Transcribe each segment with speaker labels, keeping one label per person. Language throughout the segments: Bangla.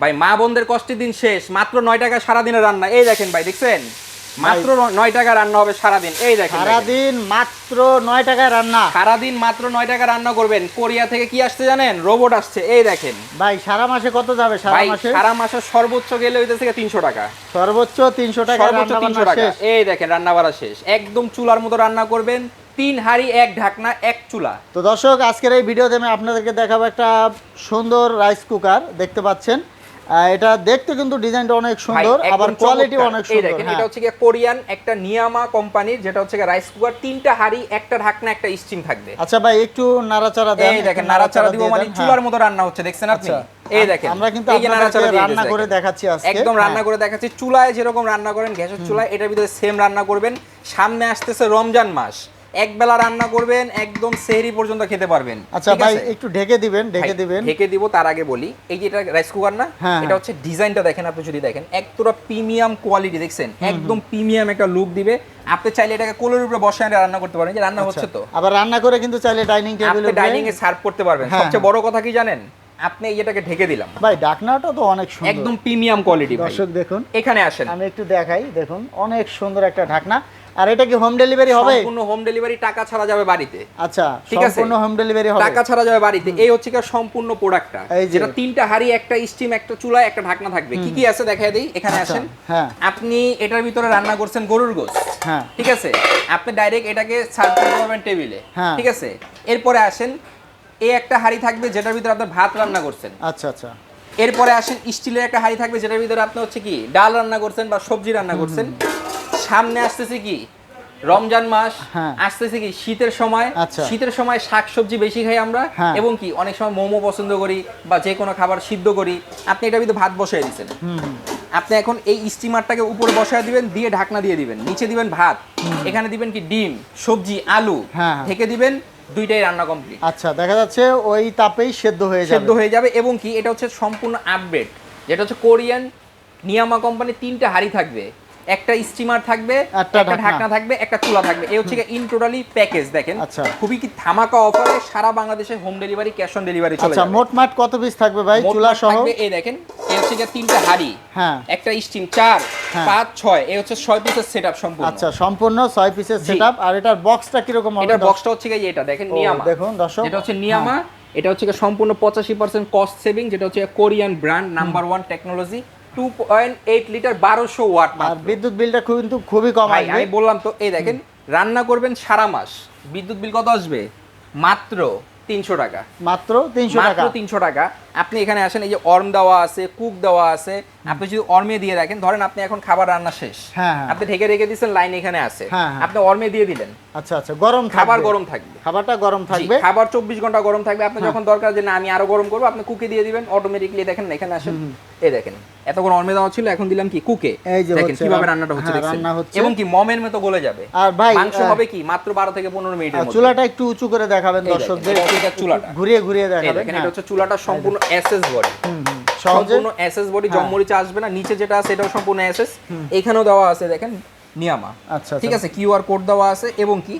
Speaker 1: ভাই মা বোনদের কষ্টের দিন শেষ মাত্র নয় টাকা সারাদিনের রান্না। এই দেখেন ভাই দেখছেন? মাত্র নয় টাকা রান্না হবে সারাদিন। এই দেখেন।
Speaker 2: সারাদিন মাত্র নয় টাকায় রান্না।
Speaker 1: সারাদিন মাত্র নয় টাকা রান্না করবেন। কোরিয়া থেকে কি আসছে জানেন? রোবট আসছে। এই দেখেন।
Speaker 2: ভাই সারা মাসে কত যাবে? সারা মাসে?
Speaker 1: সারা মাসে সর্বোচ্চ গেলে হইতেছে তিনশো টাকা।
Speaker 2: সর্বোচ্চ তিনশো টাকা
Speaker 1: সর্বোচ্চ তিনশো টাকা। এই দেখেন রান্না বাড়া শেষ। একদম চুলার মতো রান্না করবেন। তিন হাড়ি এক ঢাকনা এক চুলা।
Speaker 2: তো দর্শক আজকের এই ভিডিওতে আমি আপনাদেরকে দেখাবো একটা সুন্দর রাইস কুকার দেখতে পাচ্ছেন? এটা দেখতে কিন্তু ডিজাইনটা অনেক সুন্দর আবার কোয়ালিটি অনেক সুন্দর
Speaker 1: দেখেন
Speaker 2: হ্যাঁ।
Speaker 1: এটা হচ্ছে গিয়ে কোরিয়ান একটা নিয়ামা কোম্পানির যেটা হচ্ছে রাইস কুকার তিনটা হাড়ি একটা ঢাকনা একটা স্টিম থাকবে
Speaker 2: আচ্ছা ভাই একটু নাড়াচাড়া দেন
Speaker 1: এই দেখেন নাড়াচাড়া দিব মানে চুলার
Speaker 2: হ্যাঁ।
Speaker 1: মতো রান্না হচ্ছে দেখছেন আপনি
Speaker 2: আচ্ছা।
Speaker 1: এই দেখেন
Speaker 2: আমরা কিন্তু আপনাদেরকে রান্না করে দেখাচ্ছি আজকে
Speaker 1: একদম রান্না
Speaker 2: হ্যাঁ।
Speaker 1: করে দেখাচ্ছি চুলায় যেরকম রান্না করেন গ্যাসের চুলায় এটার ভিতরে সেম রান্না করবেন সামনে আসতেছে রমজান মাস এক বেলা রান্না করবেন একদম সেহরি পর্যন্ত খেতে পারবেন।
Speaker 2: আচ্ছা ভাই একটু ঢেকে দিবেন ঢেকে দিবেন।
Speaker 1: ঢেকে দিব তার আগে বলি এই যে এটা রাইস কুকার না
Speaker 2: হ্যাঁ,
Speaker 1: এটা
Speaker 2: হ্যাঁ।
Speaker 1: হচ্ছে ডিজাইনটা দেখেন আপনি যদি দেখেন একতরা প্রিমিয়াম কোয়ালিটি দেখছেন? একদম প্রিমিয়াম একটা লুক দিবে। আপনি চাইলে এটাকে কোলের উপরে বসে এনে রান্না করতে পারেন যে রান্না হচ্ছে তো।
Speaker 2: আবার রান্না করে কিন্তু চাইলে ডাইনিং টেবিলে
Speaker 1: আপনি ডাইনিং এ সার্ভ করতে পারবেন।
Speaker 2: হ্যাঁ,
Speaker 1: সবচেয়ে। বড় কথা কি জানেন? আপনি এটাকে ঢেকে দিলাম।
Speaker 2: ভাই ডাকনাটা তো অনেক সুন্দর।
Speaker 1: একদম প্রিমিয়াম কোয়ালিটি ভাই।
Speaker 2: দর্শক দেখুন।
Speaker 1: এখানে আসেন।
Speaker 2: আমি একটু দেখাই দেখুন অনেক সুন্দর একটা ঢাকনা। আর এটা কি হোম ডেলিভারি হবে?
Speaker 1: সম্পূর্ণ হোম ডেলিভারি টাকা ছাড়া যাবে বাড়িতে।
Speaker 2: আচ্ছা
Speaker 1: ঠিক আছে।
Speaker 2: সম্পূর্ণ হোম ডেলিভারি হবে।
Speaker 1: টাকা ছাড়া যাবে বাড়িতে। এই হচ্ছে কি সম্পূর্ণ প্রোডাক্টটা যেটা তিনটা হাড়ি একটা স্টিম একটা চুলা একটা ঢাকনা থাকবে। কি কি আছে দেখাই দেই? এখানে
Speaker 2: আচ্ছা,
Speaker 1: আসেন।
Speaker 2: হ্যাঁ।
Speaker 1: আপনি এটার ভিতরে রান্না করছেন গরুর গোস
Speaker 2: হ্যাঁ।
Speaker 1: ঠিক আছে? আপনি ডাইরেক্ট এটাকে সার্ভ করতে পারবেন টেবিলে
Speaker 2: হ্যাঁ।
Speaker 1: ঠিক আছে? এরপরে আসেন এই একটা হাড়ি থাকবে যেটার ভিতরে আপনি ভাত রান্না করছেন।
Speaker 2: আচ্ছা আচ্ছা।
Speaker 1: এরপরে আসেন স্টিলের একটা হাড়ি থাকবে যেটার ভিতরে আপনি হচ্ছে কি ডাল রান্না করছেন বা সবজি রান্না করছেন। সামনে আসতেছে কি? রমজান মাস
Speaker 2: হ্যাঁ।
Speaker 1: আসতেছে কি? শীতের সময়।
Speaker 2: আচ্ছা।
Speaker 1: শীতের সময় শাক সবজি বেশি খাই আমরা
Speaker 2: হ্যাঁ।
Speaker 1: এবং কি? অনেক সময় মোমো পছন্দ করি বা যে কোনো খাবার সিদ্ধ করি। আপনি এটার ভিতরে ভাত বসিয়ে দিচ্ছেন আপনি এখন এই স্টিমারটাকে উপরে বসায় দিবেন দিয়ে ঢাকনা দিয়ে দিবেন। নিচে দিবেন ভাত। এখানে দিবেন কি? ডিম সবজি আলু।
Speaker 2: হ্যাঁ।
Speaker 1: ঢেকে দিবেন দুইটাই রান্না কমপ্লিট
Speaker 2: আচ্ছা দেখা যাচ্ছে ওই তাপেই সেদ্ধ হয়ে যাবে।
Speaker 1: সেদ্ধ হয়ে যাবে এবং কি? এটা হচ্ছে সম্পূর্ণ আপডেট যেটা হচ্ছে কোরিয়ান নিয়ামা কোম্পানি তিনটা হাড়ি থাকবে। একটা স্টিমার থাকবে
Speaker 2: একটা ঢাকনা।
Speaker 1: থাকবে একটা চুলা থাকবে। এই হচ্ছে ইন টোটালি প্যাকেজ দেখেন।
Speaker 2: আচ্ছা।
Speaker 1: খুবই কি ধামাকা অফারে সারা বাংলাদেশে home delivery cash on delivery চলে
Speaker 2: আচ্ছা মোটমাট কত পিস থাকবে ভাই? চুলা সহ?
Speaker 1: থাকবে এই দেখেন এই হচ্ছে তিনটা হাড়ি।
Speaker 2: হ্যাঁ।
Speaker 1: একটা স্টিম চার
Speaker 2: হ্যাঁ।
Speaker 1: পাঁচ ছয় এই হচ্ছে ছয় পিসের সেটআপ সম্পূর্ণ।
Speaker 2: আচ্ছা সম্পূর্ণ ছয় পিসের। সেটআপ আর এটার বক্সটা কীরকম হবে?
Speaker 1: এটার বক্সটা হচ্ছে গিয়ে এটা দেখেন নিয়ামা।
Speaker 2: দেখুন দর্শক।
Speaker 1: এটা হচ্ছে নিয়ামা এটা হচ্ছে সম্পূর্ণ পঁচাশি পার্সেন্ট কস্ট সেভিং যেটা হচ্ছে Korean brand number one technology two point eight litre বারোশো ওয়াট
Speaker 2: আর বিদ্যুৎ বিলটা কিন্তু খুবই কম
Speaker 1: হয়
Speaker 2: আসবে।
Speaker 1: আমি বললাম তো এই দেখেন রান্না করবেন সারা মাস। বিদ্যুৎ বিল কত আসবে? মাত্র তিনশো টাকা।
Speaker 2: মাত্র তিনশো
Speaker 1: মাত্র
Speaker 2: টাকা।
Speaker 1: তিনশো টাকা। আপনি এখানে আসেন এই যে অর্ম দেওয়া আছে কুক দেওয়া আছে আপনি যদি অর্মে দিয়ে রাখেন ধরেন আপনি এখন খাবার রান্না শেষ।
Speaker 2: হ্যাঁ, হ্যাঁ।
Speaker 1: আপনি ঢেকে রেখে দিচ্ছেন লাইন এখানে আছে।
Speaker 2: হ্যাঁ।
Speaker 1: আপনি অর্মে দিয়ে দিলেন।
Speaker 2: আচ্ছা আচ্ছা গরম
Speaker 1: খাবার গরম থাকবে।
Speaker 2: খাবারটা গরম থাকবে।
Speaker 1: খাবার চব্বিশ ঘণ্টা গরম থাকবে। আপনি। যখন দরকার যে না আমি আরও গরম করব আপনি কুকে দিয়ে দিবেন অটোমেটিকলি দেখেন এখানে আসেন। এই দেখেন এতক্ষণ অর্মে দেওয়া ছিল এখন দিলাম কি কুকে। দেখেন কীভাবে রান্নাটা হচ্ছে
Speaker 2: হচ্ছে।
Speaker 1: এবং কি মমের মতো গলে যাবে।
Speaker 2: আর ভাই
Speaker 1: মাংস হবে কি মাত্র বারো থেকে পনেরো মিনিটের মধ্যে।
Speaker 2: চুলাটা একটু উঁচু করে দেখাবেন দর্শকদের
Speaker 1: চুলাটা।
Speaker 2: ঘুরিয়ে ঘুরিয়ে দেখাবেন
Speaker 1: দেখেন। এটা হচ্ছে চুলাটা সম্পূর্ণ এসএস বডি। সম্পূর্ণ এসএস বডি
Speaker 2: হ্যাঁ।
Speaker 1: আসবে না নিচে যেটা আছে এটাও সম্পূর্ণ এসএস এখানেও দেওয়া আছে দেখেন নিয়ামা।
Speaker 2: আচ্ছা
Speaker 1: ঠিক আছে কিউআর কোড দেওয়া আছে এবং কি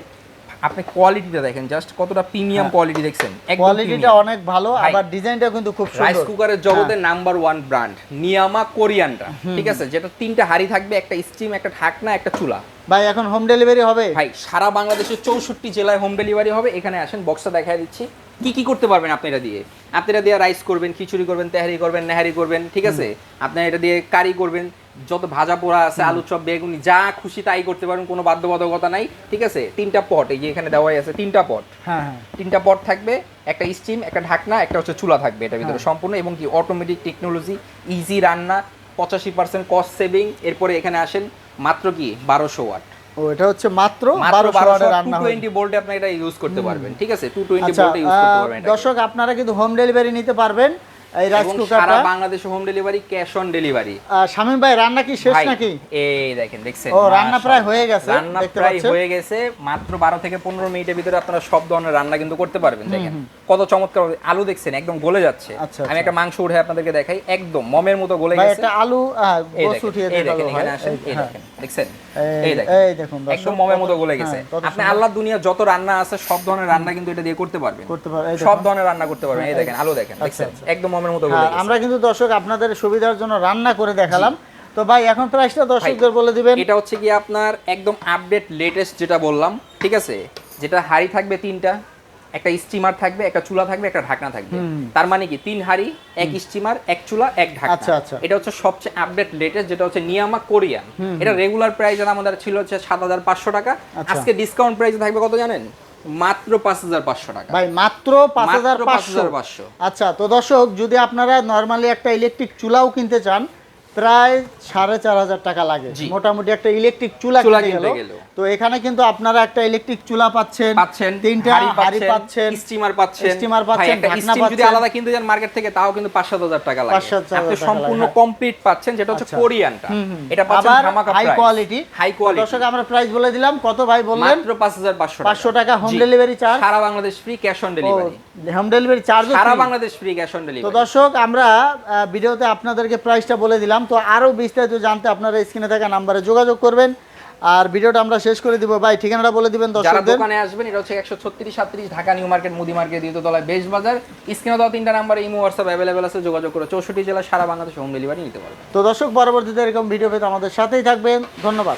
Speaker 1: আপনি কোয়ালিটিটা দেখেন জাস্ট কতটা প্রিমিয়াম কোয়ালিটি দেখছেন
Speaker 2: কোয়ালিটিটা অনেক ভালো আবার ডিজাইনটা কিন্তু খুব
Speaker 1: রাইস কুকারের জগতে নাম্বার ওয়ান ব্র্যান্ড নিয়ামা কোরিয়ানটা ঠিক আছে যেটা তিনটা হাড়ি থাকবে একটা স্টিম একটা ঢাকনা একটা চুলা।
Speaker 2: ভাই এখন হোম ডেলিভারি হবে?
Speaker 1: ভাই সারা বাংলাদেশের চৌষট্টি জেলায় হোম ডেলিভারি হবে এখানে আসেন বক্সটা দেখায় দিচ্ছি। কি কি করতে পারবেন আপনি এটা দিয়ে? আপনি এটা দিয়ে রাইস করবেন খিচুড়ি করবেন তেহারি করবেন নেহারি করবেন ঠিক আছে? আপনি এটা দিয়ে কারি করবেন যত ভাজা পোড়া আছে আলু চপ বেগুনি যা খুশি তাই করতে পারবেন কোনো বাধ্যবাধকতা নাই ঠিক আছে? তিনটা পট এই যে এখানে দেওয়াই আছে তিনটা পট
Speaker 2: হ্যাঁ হ্যাঁ।
Speaker 1: তিনটা পট থাকবে একটা স্টিম একটা ঢাকনা একটা হচ্ছে চুলা থাকবে এটার ভিতরে
Speaker 2: হ্যাঁ।
Speaker 1: সম্পূর্ণ এবং কি অটোমেটিক টেকনোলজি ইজি রান্না পঁচাশি পার্সেন্ট কস্ট সেভিং এরপরে এখানে আসেন মাত্র কি? বারোশো ওয়াট
Speaker 2: ও এটা হচ্ছে মাত্র
Speaker 1: মাত্র
Speaker 2: বারোশো
Speaker 1: বারোশো
Speaker 2: ওয়াটের রান্না হবে
Speaker 1: টোয়েন্টি ভোল্টে আপনি এটা ইউজ করতে পারবেন ঠিক আছে? টু টোয়েন্টি
Speaker 2: আচ্ছা
Speaker 1: ভোল্টে ইউজ করতে পারবেন
Speaker 2: দর্শক আপনারা কিন্তু হোম ডেলিভারি নিতে পারবেন। এই রাইস
Speaker 1: এবং সারা বাংলাদেশে home delivery cash on delivery
Speaker 2: Shamim ভাই রান্না কি শেষ নাকি?
Speaker 1: এই দেখেন দেখছেন?
Speaker 2: ও, রান্না প্রায় হয়ে গেছে,
Speaker 1: রান্না প্রায় হয়ে গেছে মাত্র বারো থেকে পনেরো মিনিটের ভিতরে আপনারা সব ধরনের রান্না কিন্তু করতে পারবেন দেখেন। কত চমৎকার আলু দেখছেন একদম গলে যাচ্ছে।
Speaker 2: আচ্ছা,
Speaker 1: আমি
Speaker 2: আচ্ছা।
Speaker 1: একটা মাংস উঠে আপনাদেরকে দেখাই একদম মমের মতো গলে গেছে।
Speaker 2: একটা আলু গোস উঠিয়ে
Speaker 1: দেখেন, এখানে আসেন, এই
Speaker 2: হ্যাঁ।
Speaker 1: দেখেন, দেখছেন?
Speaker 2: এই-
Speaker 1: দেখেন।
Speaker 2: এই দেখুন
Speaker 1: একদম মমের মতো গলে
Speaker 2: হ্যাঁ,
Speaker 1: গেছে আপনি
Speaker 2: সুন্দর।
Speaker 1: আল্লাহ দুনিয়া যত রান্না আছে সব ধরনের রান্না কিন্তু এটা দিয়ে করতে পারবেন।
Speaker 2: করতে পারবেন,
Speaker 1: সব ধরনের রান্না করতে পারবেন এই
Speaker 2: হ্যাঁ,
Speaker 1: দেখেন আলু দেখেন
Speaker 2: আচ্ছা,
Speaker 1: দেখছেন। একদম মমের মতো
Speaker 2: হ্যাঁ। আমরা কিন্তু দর্শক আপনাদের সুবিধার জন্য রান্না করে দেখালাম। তো ভাই এখন প্রাইসটা দর্শকদের বলে দিবেন।
Speaker 1: এটা হচ্ছে কি আপনার একদম আপডেট লেটেস্ট যেটা বললাম ঠিক আছে? যেটা হাড়ি থাকবে তিনটা একটা স্টিমার থাকবে একটা চুলা থাকবে একটা ঢাকনা থাকবে। তার মানে কি? তিন হাড়ি এক স্টিমার এক চুলা এক ঢাকনা।
Speaker 2: আচ্ছা, আচ্ছা।
Speaker 1: এটা হচ্ছে সবচেয়ে আপডেট লেটেস্ট যেটা হচ্ছে নিয়ামা কোরিয়ান এটা রেগুলার প্রাইস আমাদের ছিল হচ্ছে সাত হাজার পাঁচশো টাকা।
Speaker 2: আচ্ছা।
Speaker 1: আজকে ডিসকাউন্ট প্রাইস থাকবে কত জানেন? মাত্র পাঁচ হাজার পাঁচশো টাকা।
Speaker 2: ভাই মাত্র পাঁচ হাজার পাঁচশো। আচ্ছা তো দর্শক যদি আপনারা নর্মালি একটা ইলেকট্রিক চুলাও কিনতে চান প্রায় সাড়ে চার হাজার টাকা লাগে। মোটামুটি একটা ইলেকট্রিক চুলা কিনতে গেল। তো এখানে কিন্তু আপনারা একটা ইলেকট্রিক চুলা পাচ্ছেন
Speaker 1: পাচ্ছেন
Speaker 2: তিনটা
Speaker 1: হাঁড়ি
Speaker 2: পাচ্ছেন
Speaker 1: স্টিমার পাচ্ছেন। ভাই,
Speaker 2: পাচ্ছেন, ঢাকনা
Speaker 1: steam যদি আলাদা কিনতে যান মার্কেট থেকে তাও কিন্তু পাঁচ সাত হাজার টাকা লাগে। আপনি সম্পূর্ণ। কমপ্লিট পাচ্ছেন যেটা হচ্ছে
Speaker 2: আচ্ছা।
Speaker 1: কোরিয়ানটা।
Speaker 2: হুম, হুম।
Speaker 1: এটা পাচ্ছেন ধামাকা
Speaker 2: হাই কোয়ালিটি
Speaker 1: হাই কোয়ালিটি
Speaker 2: দর্শক আমরা প্রাইস বলে দিলাম। কত ভাই বললেন?
Speaker 1: মাত্র পাঁচ হাজার পাঁচশো
Speaker 2: 500 টাকা home delivery charge?
Speaker 1: Sara Bangladesh free cash on delivery
Speaker 2: home delivery charge
Speaker 1: সারা বাংলাদেশ ফ্রি ক্যাশ অন
Speaker 2: তো
Speaker 1: ডেলিভারি
Speaker 2: দর্শক আমরা ভিডিওতে আপনাদেরকে প্রাইসটা বলে দিলাম। তো আরও বিস্তারিত জানতে আপনারা স্ক্রিনে থাকা নাম্বারে যোগাযোগ করবেন। আর ভিডিওটা আমরা শেষ করে দিব। ভাই ঠিকানাটা বলে দিবেন দর্শকদের।
Speaker 1: দোকানে আসবেন এটা হচ্ছে একশো ছত্রিশ সাতত্রিশ ঢাকা নিউ মার্কেট মুদি মার্কেট দ্বিতীয় তলায় বেশ বাজার। স্ক্রিনে দেওয়া তিনটা নাম্বারে ইমো হোয়াটসঅ্যাপ অ্যাভেলেবেল আছে যোগাযোগ করে চৌষট্টি জেলা সারা বাংলাদেশ হোম ডেলিভারি নিতে পারবেন।
Speaker 2: তো দর্শক পরবর্তীতে এরকম ভিডিও পেতে আমাদের সাথেই থাকবেন। ধন্যবাদ।